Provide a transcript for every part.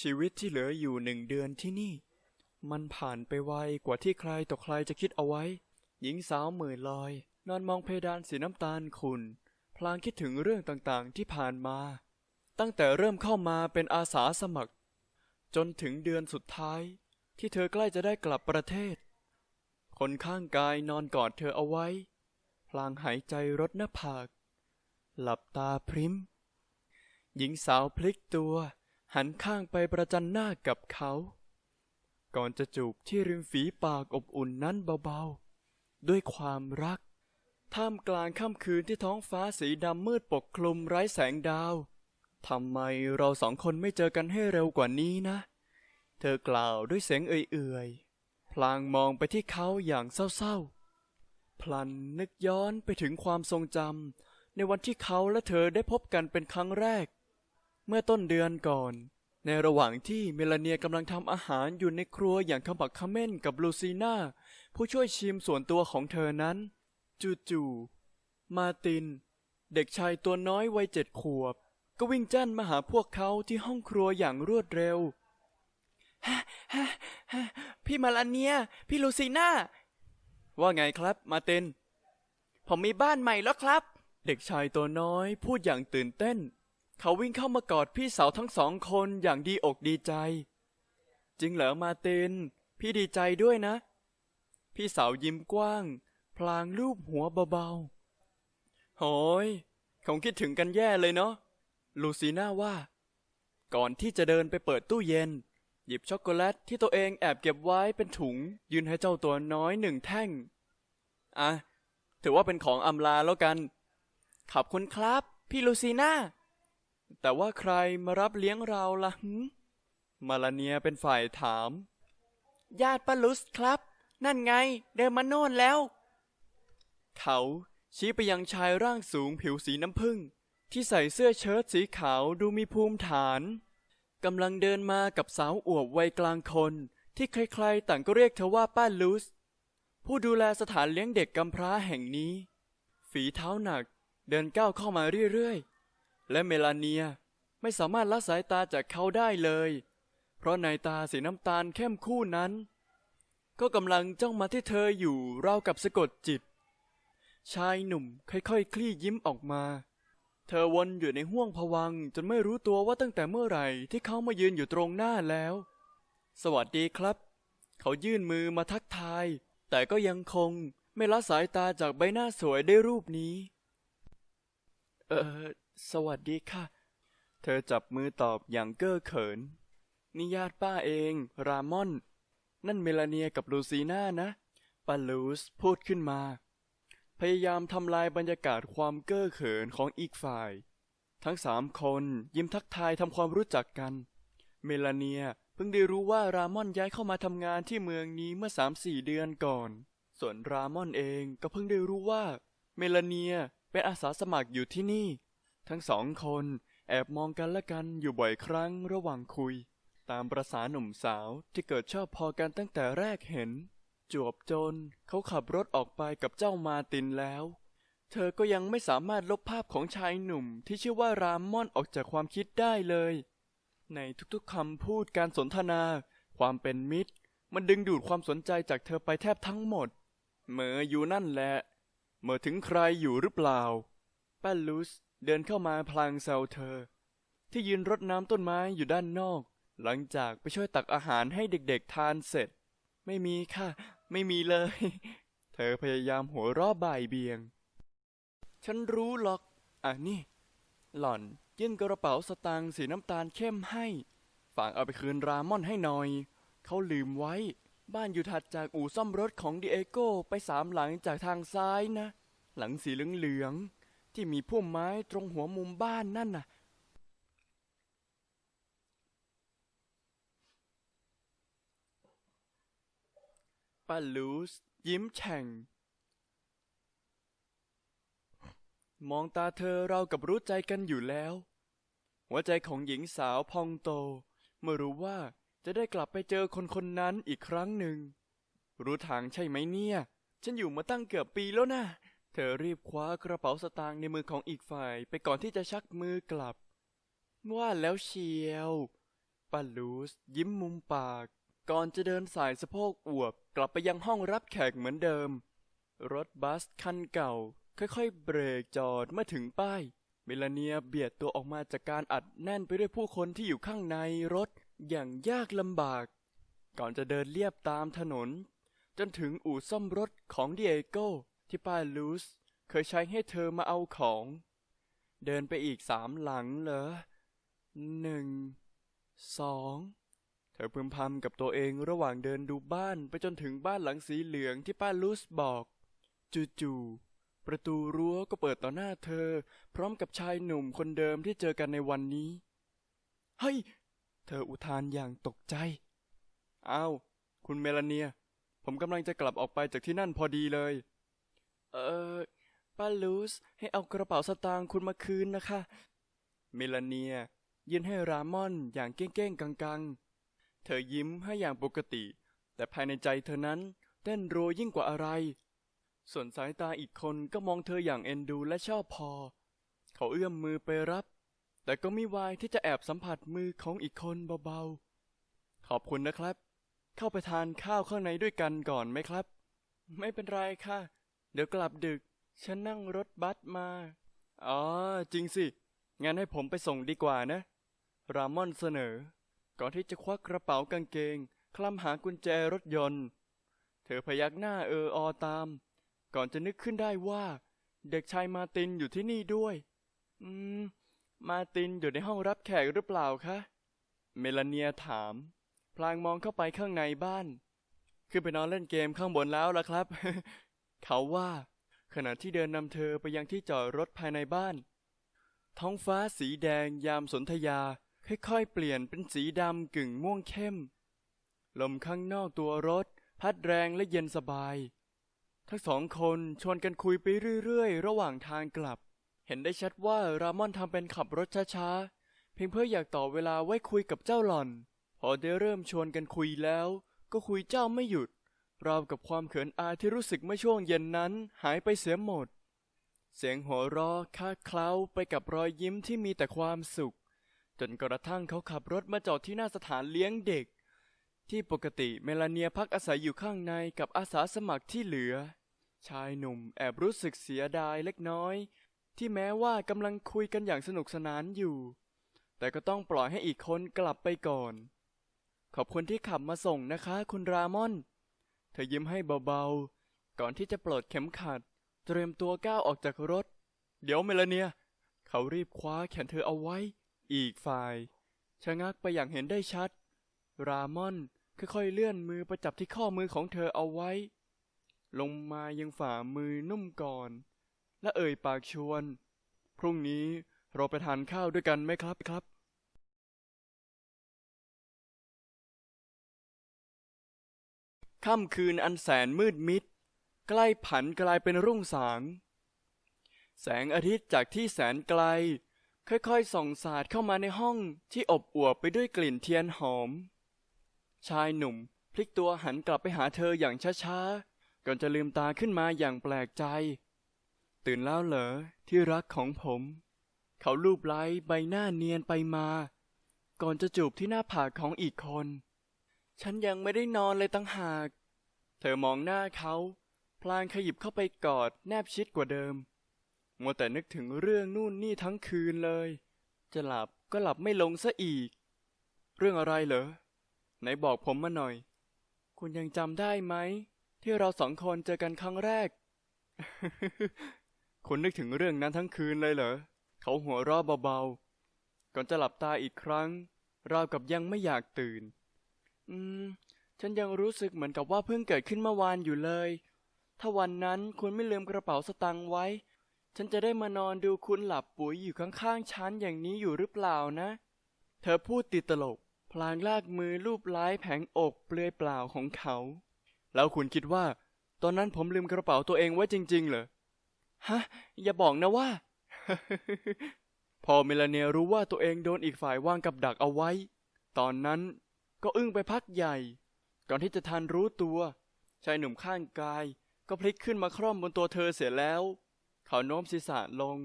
ชีวิตที่เหลืออยู่หนึ่งเดือนที่นี่ มันผ่านไปไวกว่าที่ใครต่อใครจะคิดเอาไว้ หญิงสาวเหมื่อลอย นอนมองเพดานสีน้ำตาลขุ่นพลางคิดถึงเรื่องต่างๆที่ผ่านมา ตั้งแต่เริ่มเข้ามาเป็นอาสาสมัคร จนถึงเดือนสุดท้าย ที่เธอใกล้จะได้กลับประเทศ คนข้างกายนอนกอดเธอเอาไว้ พลางหายใจรดหน้าผาก หลับตาพริมหญิงสาวพลิกตัว หันข้างไปประจันหน้ากับเขา ก่อนจะจูบที่ริมฝีปากอบอุ่นนั้นเบาๆ ด้วยความรัก ท่ามกลางค่ำคืนที่ท้องฟ้าสีดำมืดปกคลุมไร้แสงดาว ทำไมเราสองคนไม่เจอกันให้เร็วกว่านี้นะ เธอกล่าวด้วยเสียงเอื่อยๆ พลางมองไปที่เขาอย่างเศร้าๆ พลันนึกย้อนไปถึงความทรงจำในวันที่เขาและเธอได้พบกันเป็นครั้งแรก เมื่อต้นเดือนก่อน ในระหว่างที่เมลาเนียกำลังทำอาหารอยู่ในครัวอย่างขมักเขม้นกับลูซีน่าผู้ช่วยชิมส่วนตัวของเธอนั้น จู่ๆมาร์ติน เด็กชายตัวน้อยวัยเจ็ดขวบ ก็วิ่งจ้นมาหาพวกเขาที่ห้องครัวอย่างรวดเร็วพี่มาลาเนีย พี่ลูซีน่าว่าไงครับมาร์ติน ผมมีบ้านใหม่แล้วครับ เด็กชายตัวน้อยพูดอย่างตื่นเต้น เขาวิ่งเข้ามากอดพี่สาวทั้งสองคนอย่างดีอกดีใจ จริงเหรอมาติน พี่ดีใจด้วยนะ พี่สาวยิ้มกว้าง พลางรูปหัวเบาๆโหยคงคิดถึงกันแย่เลยเนาะลูซีน่าว่า ก่อนที่จะเดินไปเปิดตู้เย็น หยิบช็อกโกแลตที่ตัวเองแอบเก็บไว้เป็นถุง ยืนให้เจ้าตัวน้อยหนึ่งแท่ง อะ ถือว่าเป็นของอำลาแล้วกัน ขอบคุณครับ พี่ลูซีน่า แต่ว่าใครมารับเลี้ยงเราล่ะหึมาลาเนียเป็นฝ่ายถาม ญาติปาลุสครับ นั่นไง เดินมาโน่นแล้ว เขาชี้ไปยังชายร่างสูงผิวสีน้ำผึ้งที่ใส่เสื้อเชิ้ตสีขาวดูมีภูมิฐานกำลังเดินมากับสาวอวบวัยกลางคน ที่ใครๆ ต่างก็เรียกเธอว่าป้าลูสผู้ดูแลสถานเลี้ยงเด็กกำพร้าแห่งนี้ ฝีเท้าหนักเดินก้าวเข้ามาเรื่อยๆ และเมลาเนียไม่สามารถละสายตาจากเขาได้เลย เพราะในตาสีน้ำตาลเข้มคู่นั้น ก็กำลังจ้องมาที่เธออยู่ราวกับสะกดจิต ชายหนุ่มค่อยๆคลี่ยิ้มออกมา เธอวนอยู่ในห้วงผวังจนไม่รู้ตัวว่าตั้งแต่เมื่อไหร่ที่เขามายืนอยู่ตรงหน้าแล้ว สวัสดีครับ เขายื่นมือมาทักทาย แต่ก็ยังคงไม่ละสายตาจากใบหน้าสวยได้รูปนี้ เออ สวัสดีค่ะ เธอจับมือตอบอย่างเก้อเขิน นี่ญาติป้าเอง รามอน นั่นเมลาเนียกับลูซีน่านะปาลูสพูดขึ้นมา พยายามทำลายบรรยากาศความเก้อเขินของอีกฝ่าย ทั้งสามคนยิ้มทักทายทำความรู้จักกัน เมลาเนียเพิ่งได้รู้ว่ารามอนย้ายเข้ามาทำงานที่เมืองนี้เมื่อสามสี่เดือนก่อน ส่วนรามอนเองก็เพิ่งได้รู้ว่า เมลาเนียเป็นอาสาสมัครอยู่ที่นี่ ทั้งสองคนแอบมองกันและกันอยู่บ่อยครั้งระหว่างคุย ตามประษาหนุ่มสาวที่เกิดชอบพอกันตั้งแต่แรกเห็น จวบจนเขาขับรถออกไปกับเจ้ามาตินแล้ว เธอก็ยังไม่สามารถลบภาพของชายหนุ่มที่ชื่อว่ารามมอนออกจากความคิดได้เลย ในทุกๆคำพูดการสนทนา ความเป็นมิตร มันดึงดูดความสนใจจากเธอไปแทบทั้งหมดเหมออยู่นั่นแหละเหมอถึงใครอยู่หรือเปล่าป้าลูส เดินเข้ามาพลางแซวเธอ ที่ยืนรดน้ำต้นไม้อยู่ด้านนอก หลังจากไปช่วยตักอาหารให้เด็กๆทานเสร็จ ไม่มีค่ะ ไม่มีเลย เธอพยายามหัวเราะบ่ายเบียง ฉันรู้หรอก อะนี่ หล่อนยื่นกระเป๋าสตางค์สีน้ำตาลเข้มให้ ฝากเอาไปคืนรามอนให้หน่อย เขาลืมไว้ บ้านอยู่ถัดจากอู่ซ่อมรถของดิเอโก้ไปสามหลังจากทางซ้ายนะ หลังสีเหลืองๆ ที่มีพุ่มไม้ตรงหัวมุมบ้านนั่นน่ะ ป้าลูสยิ้มแฉ่ง มองตาเธอเรากับรู้ใจกันอยู่แล้ว หัวใจของหญิงสาวพองโต เมื่อรู้ว่าจะได้กลับไปเจอคนคนนั้นอีกครั้งหนึ่ง รู้ทางใช่ไหมเนี่ย ฉันอยู่มาตั้งเกือบปีแล้วนะ เธอรีบคว้ากระเป๋าสตางค์ในมือของอีกฝ่ายไปก่อนที่จะชักมือกลับ ว่าแล้วเชียวป้าลูสยิ้มมุมปาก ก่อนจะเดินสายสะโพกอวบกลับไปยังห้องรับแขกเหมือนเดิม รถบัสคันเก่า ค่อยๆ เบรกจอดเมื่อถึงป้าย เมลาเนียเบียดตัวออกมาจากการอัดแน่นไปด้วยผู้คนที่อยู่ข้างในรถอย่างยากลำบาก ก่อนจะเดินเลียบตามถนน จนถึงอู่ซ่อมรถของดิเอโก้ ที่ป้าลูสเคยใช้ให้เธอมาเอาของ เดินไปอีกสามหลังเหรอหนึ่งสองเธอพึมพำกับตัวเองระหว่างเดินดูบ้านไปจนถึงบ้านหลังสีเหลืองที่ป้าลูสบอกจู่ๆประตูรั้วก็เปิดต่อหน้าเธอ พร้อมกับชายหนุ่มคนเดิมที่เจอกันในวันนี้เฮ้ยเธออุทานอย่างตกใจอ้าวคุณเมลาเนีย ผมกำลังจะกลับออกไปจากที่นั่นพอดีเลย เออป้าลูสให้เอากระเป๋าสตางค์คุณมาคืนนะคะ เมลาเนียยื่นให้รามอนอย่างเก้งๆกังๆ เธอยิ้มให้อย่างปกติ แต่ภายในใจเธอนั้นเต้นรัวยิ่งกว่าอะไร ส่วนสายตาอีกคนก็มองเธออย่างเอ็นดูและชอบพอ เขาเอื้อมมือไปรับ แต่ก็ไม่วายที่จะแอบสัมผัสมือของอีกคนเบาๆ ขอบคุณนะครับ เข้าไปทานข้าวข้างในด้วยกันก่อนไหมครับ ไม่เป็นไรค่ะ เดี๋ยวกลับดึก ฉันนั่งรถบัสมา อ๋อ จริงสิ งั้นให้ผมไปส่งดีกว่านะ รามอนเสนอ ก่อนที่จะควักกระเป๋ากางเกง คลำหากุญแจรถยนต์ เธอพยักหน้าเอออตาม ก่อนจะนึกขึ้นได้ว่า เด็กชายมาตินอยู่ที่นี่ด้วย อืม มาตินอยู่ในห้องรับแขกหรือเปล่าคะ เมลาเนียถาม พลางมองเข้าไปข้างในบ้าน ขึ้นไปนอนเล่นเกมข้างบนแล้วล่ะครับ เขาว่า ขณะที่เดินนำเธอไปยังที่จอดรถภายในบ้าน ท้องฟ้าสีแดงยามสนธยา ค่อยๆ เปลี่ยนเป็นสีดำกึ่งม่วงเข้ม ลมข้างนอกตัวรถ พัดแรงและเย็นสบาย ทั้งสองคนชวนกันคุยไปเรื่อยๆ ระหว่างทางกลับ เห็นได้ชัดว่ารามอนทำเป็นขับรถช้าๆ เพียงเพื่ออยากต่อเวลาไว้คุยกับเจ้าหล่อน พอได้เริ่มชวนกันคุยแล้ว ก็คุยเจ้าไม่หยุด ราวกับความเขินอายที่รู้สึกเมื่อช่วงเย็นนั้นหายไปเสียหมด เสียงหัวเราะคาดเคล้าไปกับรอยยิ้มที่มีแต่ความสุข จนกระทั่งเขาขับรถมาจอดที่หน้าสถานเลี้ยงเด็ก ที่ปกติเมลาเนียพักอาศัยอยู่ข้างในกับอาสาสมัครที่เหลือ ชายหนุ่มแอบรู้สึกเสียดายเล็กน้อย ที่แม้ว่ากำลังคุยกันอย่างสนุกสนานอยู่ แต่ก็ต้องปล่อยให้อีกคนกลับไปก่อน ขอบคุณที่ขับมาส่งนะคะ คุณรามอน เธอยิ้มให้เบาๆ ก่อนที่จะปลดเข็มขัด เตรียมตัวก้าวออกจากรถ เดี๋ยวเมลาเนีย เขารีบคว้าแขนเธอเอาไว้ อีกฝ่าย ชะงักไปอย่างเห็นได้ชัด รามอนค่อยๆเลื่อนมือประจับที่ข้อมือของเธอเอาไว้ ลงมายังฝ่ามือนุ่มก่อน และเอ่ยปากชวน พรุ่งนี้เราไปทานข้าวด้วยกันไหมครับครับ ค่ำคืนอันแสนมืดมิด ใกล้ผันกลายเป็นรุ่งสาง แสงอาทิตย์จากที่แสนไกล ค่อยๆส่องสาดเข้ามาในห้องที่อบอวบไปด้วยกลิ่นเทียนหอม ชายหนุ่มพลิกตัวหันกลับไปหาเธออย่างช้าๆ ก่อนจะลืมตาขึ้นมาอย่างแปลกใจ ตื่นแล้วเหรอที่รักของผม เขาลูบไล้ใบหน้าเนียนไปมา ก่อนจะจูบที่หน้าผากของอีกคน ฉันยังไม่ได้นอนเลยตั้งหาก เธอมองหน้าเขา พลางขยิบเข้าไปกอดแนบชิดกว่าเดิม มัวแต่นึกถึงเรื่องนู่นนี่ทั้งคืนเลย จะหลับก็หลับไม่ลงซะอีก เรื่องอะไรเหรอ ไหนบอกผมมาหน่อย คุณยังจำได้ไหม ที่เราสองคนเจอกันครั้งแรก คุณนึกถึงเรื่องนั้นทั้งคืนเลยเหรอ เขาหัวเราะเบาๆ ก่อนจะหลับตาอีกครั้ง ราวกับยังไม่อยากตื่น อืม ฉันยังรู้สึกเหมือนกับว่าเพิ่งเกิดขึ้นเมื่อวานอยู่เลย ถ้าวันนั้นคุณไม่ลืมกระเป๋าสตางค์ไว้ ฉันจะได้มานอนดูคุณหลับปุ๋ยอยู่ข้างๆฉันอย่างนี้อยู่หรือเปล่านะ เธอพูดติดตลก พลางลากมือลูบไล้แผงอกเปลือยเปล่าของเขา แล้วคุณคิดว่า ตอนนั้นผมลืมกระเป๋าตัวเองไว้จริง ๆ เหรอ ฮะ อย่าบอกนะว่า พอเมลาเนียรู้ว่าตัวเองโดนอีกฝ่ายวางกับดักเอาไว้ ตอนนั้น ก็อึ้งไปพักใหญ่ ก่อนที่จะทันรู้ตัวชายหนุ่มข้างกาย ก็พลิกขึ้นมาคร่อมบนตัวเธอเสียแล้ว เขาโน้มศีรษะลง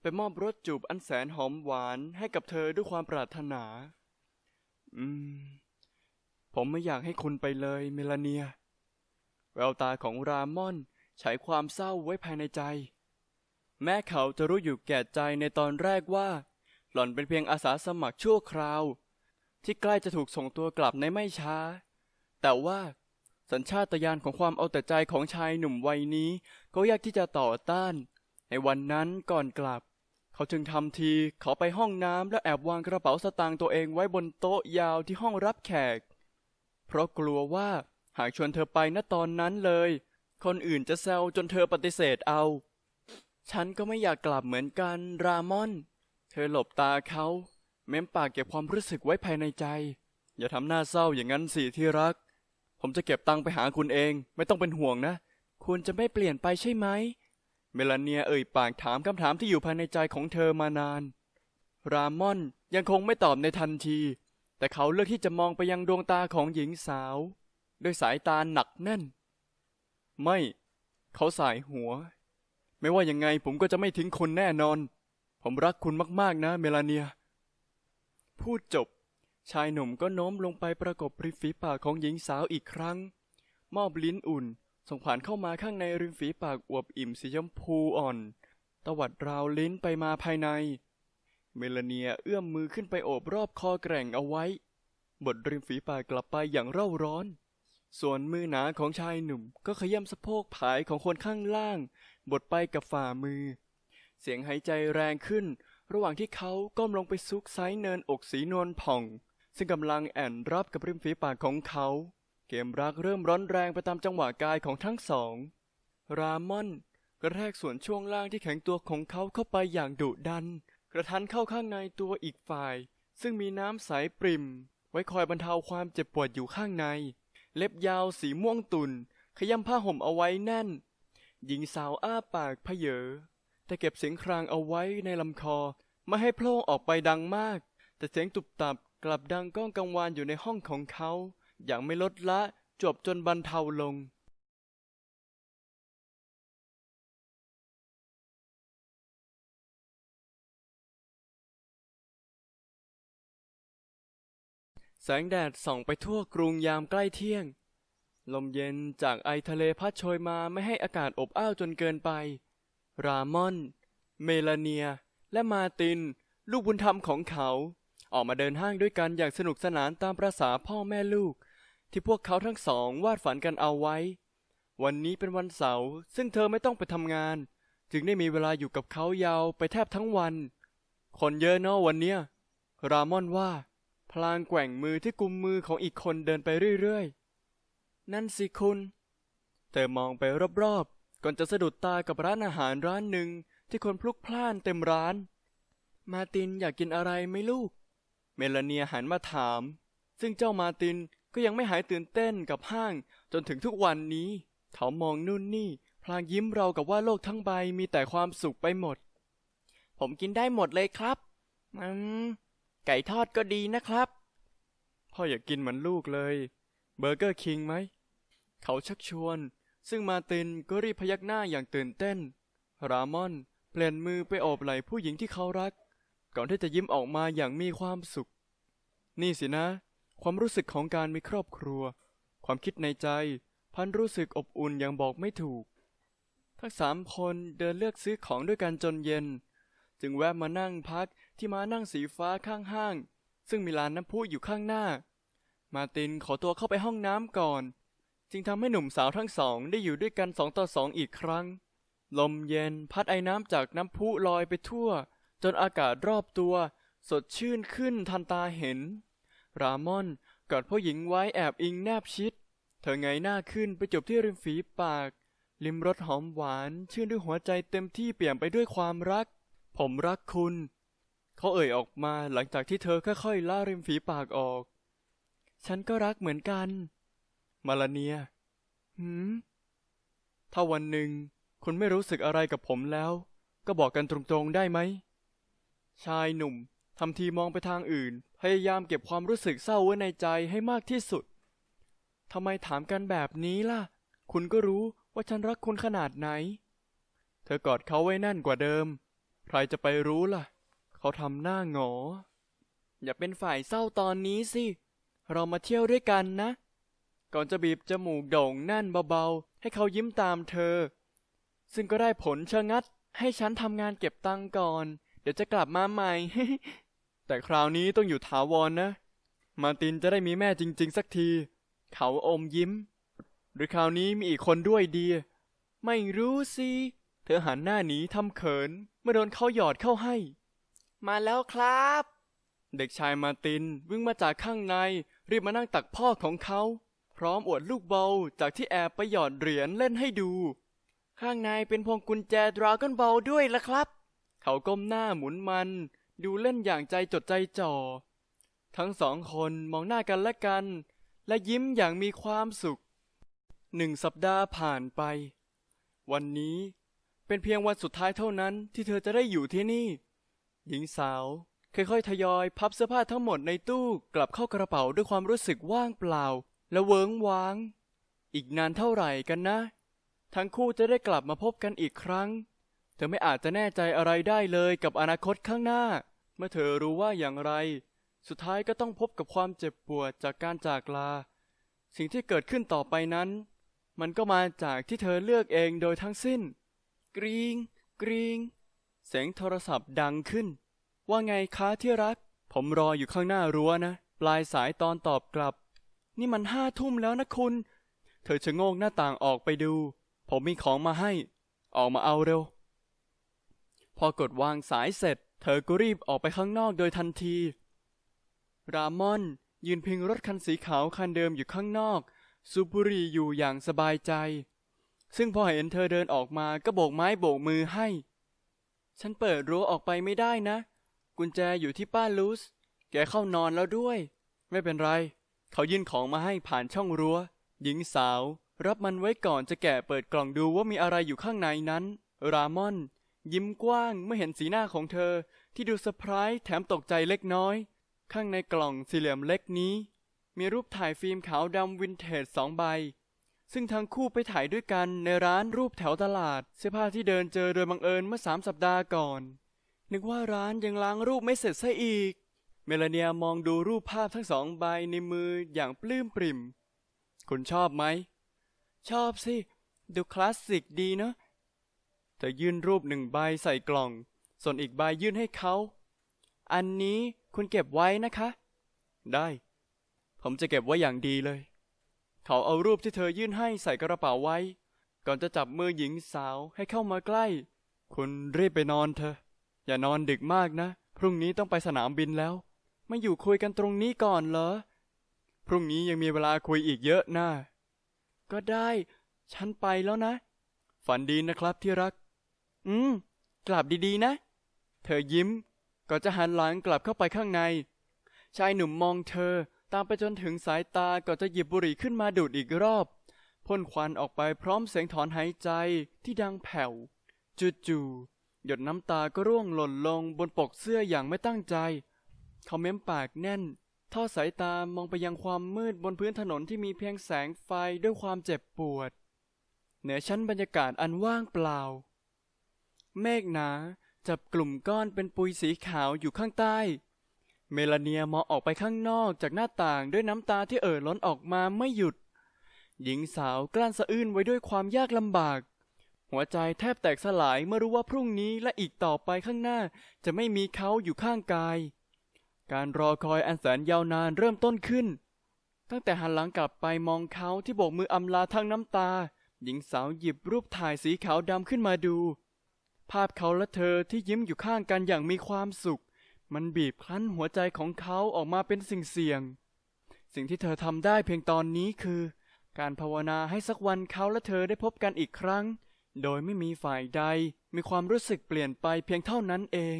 ไปมอบรสจูบอันแสนหอมหวานให้กับเธอด้วยความปรารถนา อืม ผมไม่อยากให้คุณไปเลยเมลาเนีย แววตาของรามอนฉายความเศร้าไว้ภายในใจ แม้เขาจะรู้อยู่แก่ใจในตอนแรกว่า หล่อนเป็นเพียงอาสาสมัครชั่วคราว ที่ใกล้จะถูกส่งตัวกลับในไม่ช้า แต่ว่าสัญชาตญาณของความเอาแต่ใจของชายหนุ่มวัยนี้ก็ยากที่จะต่อต้าน ในวันนั้นก่อนกลับ เขาจึงทำทีเขาไปห้องน้ำและแอบวางกระเป๋าสตางค์ตัวเองไว้บนโต๊ะยาวที่ห้องรับแขก เพราะกลัวว่าหากชวนเธอไปณตอนนั้นเลย คนอื่นจะแซวจนเธอปฏิเสธเอา ฉันก็ไม่อยากกลับเหมือนกันรามอน เธอหลบตาเขา เม้มปากเก็บความรู้สึกไว้ภายในใจ อย่าทำหน้าเศร้าอย่างนั้นสิที่รัก ผมจะเก็บตังค์ไปหาคุณเอง ไม่ต้องเป็นห่วงนะ คุณจะไม่เปลี่ยนไปใช่ไหม เมลาเนียเอ่ยปากถามคำถามที่อยู่ภายในใจของเธอมานาน รามอนยังคงไม่ตอบในทันที แต่เขาเลือกที่จะมองไปยังดวงตาของหญิงสาว ด้วยสายตาหนักแน่น ไม่ เขาสายหัว ไม่ว่ายังไงผมก็จะไม่ทิ้งคุณแน่นอน ผมรักคุณมากๆนะ เมลาเนีย พูดจบ ชายหนุ่มก็โน้มลงไปประกบริมฝีปากของหญิงสาวอีกครั้ง มอบลิ้นอุ่น ส่งผ่านเข้ามาข้างในริมฝีปากอวบอิ่มสีชมพูอ่อน ตวัดราวลิ้นไปมาภายใน เมลาเนียเอื้อมมือขึ้นไปโอบรอบคอแกร่งเอาไว้ บดริมฝีปากกลับไปอย่างเร่าร้อน ส่วนมือหนาของชายหนุ่มก็ขย้ำสะโพกผายของคนข้างล่าง บดไปกับฝ่ามือ เสียงหายใจแรงขึ้น ระหว่างที่เขาก้มลงไปซุกไซเนินอกสีนวลผ่อง ซึ่งกำลังแอนรับกับริมฝีปากของเขา เกมรักเริ่มร้อนแรงไปตามจังหวะกายของทั้งสอง รามอนกระแทกส่วนช่วงล่างที่แข็งตัวของเขาเข้าไปอย่างดุดัน กระทันเข้าข้างในตัวอีกฝ่าย ซึ่งมีน้ำใสปริม ไว้คอยบรรเทาความเจ็บปวดอยู่ข้างใน เล็บยาวสีม่วงตุ่นขย้ำผ้าห่มเอาไว้แน่น หญิงสาวอ้าปากเพเยอ แต่เก็บเสียงครางเอาไว้ในลำคอ ไม่ให้โพล่งออกไปดังมาก แต่เสียงตุบตับกลับดังก้องกังวานอยู่ในห้องของเขา อย่างไม่ลดละจบจนบรรเทาลง แสงแดดส่องไปทั่วกรุงยามใกล้เที่ยง ลมเย็นจากไอทะเลพัดโชยมาไม่ให้อากาศอบอ้าวจนเกินไป รามอน เมลาเนีย และมาติน ลูกบุญธรรมของเขา ออกมาเดินห้างด้วยกันอย่างสนุกสนานตามประษาพ่อแม่ลูก ที่พวกเขาทั้งสองวาดฝันกันเอาไว้ วันนี้เป็นวันเสาร์ซึ่งเธอไม่ต้องไปทำงาน จึงได้มีเวลาอยู่กับเขายาวไปแทบทั้งวัน คนเยอะเนาะวันเนี้ย รามอนว่า พลางแกว่งมือที่กุมมือของอีกคนเดินไปเรื่อยๆ นั่นสิคุณ เธอมองไปรอบๆ ก่อนจะสะดุดตากับร้านอาหารร้านหนึ่งที่คนพลุกพล่านเต็มร้าน มาตินอยากกินอะไรไหมลูก เมลานียหันมาถาม ซึ่งเจ้ามาตินก็ยังไม่หายตื่นเต้นกับห้างจนถึงทุกวันนี้ เขามองนู่นนี่พลางยิ้มเรากับว่าโลกทั้งใบมีแต่ความสุขไปหมด ผมกินได้หมดเลยครับ อืม ไก่ทอดก็ดีนะครับ พ่ออยากกินเหมือนลูกเลย เบอร์เกอร์คิงไหม เขาชักชวน ซึ่งมาตินก็รีบพยักหน้าอย่างตื่นเต้น รามอนเปลี่ยนมือไปโอบไหล่ผู้หญิงที่เขารัก ก่อนที่จะยิ้มออกมาอย่างมีความสุข นี่สินะ ความรู้สึกของการมีครอบครัว ความคิดในใจ พันรู้สึกอบอุ่นอย่างบอกไม่ถูก ทั้งสามคนเดินเลือกซื้อของด้วยกันจนเย็น จึงแวะมานั่งพักที่มานั่งสีฟ้าข้างห้าง ซึ่งมีลานน้ำพุอยู่ข้างหน้า มาตินขอตัวเข้าไปห้องน้ำก่อน จึงทำให้หนุ่มสาวทั้งสองได้อยู่ด้วยกันสองต่อสองอีกครั้ง ลมเย็นพัดไอ้น้ำจากน้ำพุลอยไปทั่ว จนอากาศรอบตัว สดชื่นขึ้นทันตาเห็น รามอนกอดผู้หญิงไว้แอบอิงแนบชิด เธอไงหน้าขึ้นไปจบที่ริมฝีปาก ลิมรสหอมหวาน ชื่นด้วยหัวใจเต็มที่เปี่ยมไปด้วยความรัก ผมรักคุณ เขาเอ่ยออกมาหลังจากที่เธอค่อยๆล่าริมฝีปากออก ฉันก็รักเหมือนกัน มาลาเนีย หืม ถ้าวันหนึ่งคุณไม่รู้สึกอะไรกับผมแล้ว ก็บอกกันตรงๆได้ไหม ชายหนุ่มทำทีมองไปทางอื่น พยายามเก็บความรู้สึกเศร้าไว้ในใจให้มากที่สุด ทำไมถามกันแบบนี้ล่ะ คุณก็รู้ว่าฉันรักคุณขนาดไหน เธอกอดเขาไว้แน่นกว่าเดิม ใครจะไปรู้ล่ะ เขาทำหน้าหงอ อย่าเป็นฝ่ายเศร้าตอนนี้สิ เรามาเที่ยวด้วยกันนะ ก่อนจะบีบจมูกโด่งแน่นเบาๆ ให้เขายิ้มตามเธอ ซึ่งก็ได้ผลชะงัด ให้ฉันทำงานเก็บตังค์ก่อน เดี๋ยวจะกลับมาใหม่ แต่คราวนี้ต้องอยู่ถาวรนะมาร์ตินจะได้มีแม่จริง ๆ สักที เขาอมยิ้ม หรือคราวนี้มีอีกคนด้วยดี ไม่รู้สิ เธอหันหน้าหนีทำเขิน เมื่อโดนเขาหยอดเข้าให้ มาแล้วครับ เด็กชายมาร์ตินวิ่งมาจากข้างในรีบมานั่งตักพ่อของเขา พร้อมอวดลูกเบาจากที่แอบไปหยอดเหรียญเล่นให้ดู ข้างในเป็นพวงกุญแจดราก้อนบอลด้วยละครับ เขาก้มหน้าหมุนมัน ดูเล่นอย่างใจจดใจจ่อ ทั้งสองคนมองหน้ากันและกัน และยิ้มอย่างมีความสุข หนึ่งสัปดาห์ผ่านไป วันนี้เป็นเพียงวันสุดท้ายเท่านั้นที่เธอจะได้อยู่ที่นี่ หญิงสาวค่อยๆทยอยพับเสื้อผ้าทั้งหมดในตู้กลับเข้ากระเป๋าด้วยความรู้สึกว่างเปล่า และเวิงว้าง อีกนานเท่าไหร่กันนะ ทั้งคู่จะได้กลับมาพบกันอีกครั้ง เธอไม่อาจจะแน่ใจอะไรได้เลยกับอนาคตข้างหน้า เมื่อเธอรู้ว่าอย่างไร สุดท้ายก็ต้องพบกับความเจ็บปวดจากการจากลา สิ่งที่เกิดขึ้นต่อไปนั้น มันก็มาจากที่เธอเลือกเองโดยทั้งสิ้น กรีงกรีงเสียงโทรศัพท์ดังขึ้น ว่าไงคะที่รัก ผมรออยู่ข้างหน้ารั้วนะ ปลายสายตอนตอบกลับ นี่มันห้าทุ่มแล้วนะคุณ เธอชะโงกหน้าต่างออกไปดู ผมมีของมาให้ ออกมาเอาเร็ว พอกดวางสายเสร็จ เธอก็รีบออกไปข้างนอกโดยทันที รามอน ยืนพิงรถคันสีขาวคันเดิมอยู่ข้างนอกสูบุรีอยู่อย่างสบายใจ ซึ่งพอเห็นเธอเดินออกมาก็โบกไม้โบกมือให้ ฉันเปิดรั้วออกไปไม่ได้นะ กุญแจอยู่ที่ป้าลูส แกเข้านอนแล้วด้วย ไม่เป็นไร เขายื่นของมาให้ผ่านช่องรั้ว หญิงสาว รับมันไว้ก่อนจะแกะเปิดกล่องดูว่ามีอะไรอยู่ข้างในนั้น รามอน ยิ้มกว้างเมื่อเห็นสีหน้าของเธอ ที่ดูเซอร์ไพรส์แถมตกใจเล็กน้อย ข้างในกล่องสี่เหลี่ยมเล็กนี้ มีรูปถ่ายฟิล์มขาวดำวินเทจสองใบ ซึ่งทั้งคู่ไปถ่ายด้วยกันในร้านรูปแถวตลาด เสื้อผ้าที่เดินเจอโดยบังเอิญเมื่อสามสัปดาห์ก่อน นึกว่าร้านยังล้างรูปไม่เสร็จซะอีก เมลานียมองดูรูปภาพทั้งสองใบในมืออย่างปลื้มปริ่ม คุณชอบไหม ชอบสิ ดูคลาสสิกดีเนอะเธอยื่นรูปหนึ่งใบใส่กล่อง ส่วนอีกใบยื่นให้เขา อันนี้คุณเก็บไว้นะคะ ได้ ผมจะเก็บไว้อย่างดีเลย เขาเอารูปที่เธอยื่นให้ใส่กระเป๋าไว้ ก่อนจะจับมือหญิงสาวให้เข้ามาใกล้ คุณรีบไปนอนเถอะ อย่านอนดึกมากนะ พรุ่งนี้ต้องไปสนามบินแล้ว ไม่อยู่คุยกันตรงนี้ก่อนเหรอ พรุ่งนี้ยังมีเวลาคุยอีกเยอะนะก็ได้ ฉันไปแล้วนะ ฝันดีนะครับที่รัก อืม กลับดีๆนะ เธอยิ้มก่อนจะหันหลังกลับเข้าไปข้างใน ชายหนุ่มมองเธอ ตามไปจนถึงสายตาก่อนจะหยิบบุหรี่ขึ้นมาดูดอีกรอบพ่นควันออกไปพร้อมเสียงถอนหายใจที่ดังแผ่ว จู่ๆหยดน้ำตาก็ร่วงหล่นลงบนปกเสื้ออย่างไม่ตั้งใจ เขาเม้มปากแน่น ทอดสายตามองไปยังความมืดบนพื้นถนนที่มีเพียงแสงไฟด้วยความเจ็บปวด เหนือชั้นบรรยากาศอันว่างเปล่า เมฆหนาจับกลุ่มก้อนเป็นปุยสีขาวอยู่ข้างใต้ เมลาเนียมองออกไปข้างนอกจากหน้าต่างด้วยน้ำตาที่เอ่อล้นออกมาไม่หยุด หญิงสาวกลั้นสะอื้นไว้ด้วยความยากลำบาก หัวใจแทบแตกสลายเมื่อรู้ว่าพรุ่งนี้และอีกต่อไปข้างหน้าจะไม่มีเขาอยู่ข้างกาย การรอคอยอันแสนยาวนานเริ่มต้นขึ้น ตั้งแต่หันหลังกลับไปมองเขาที่โบกมืออำลาทั้งน้ำตา หญิงสาวหยิบรูปถ่ายสีขาวดำขึ้นมาดู ภาพเขาและเธอที่ยิ้มอยู่ข้างกันอย่างมีความสุข มันบีบคลั้นหัวใจของเขาออกมาเป็นสิ่งเสี่ยง สิ่งที่เธอทำได้เพียงตอนนี้คือ การภาวนาให้สักวันเขาและเธอได้พบกันอีกครั้ง โดยไม่มีฝ่ายใดมีความรู้สึกเปลี่ยนไปเพียงเท่านั้นเอง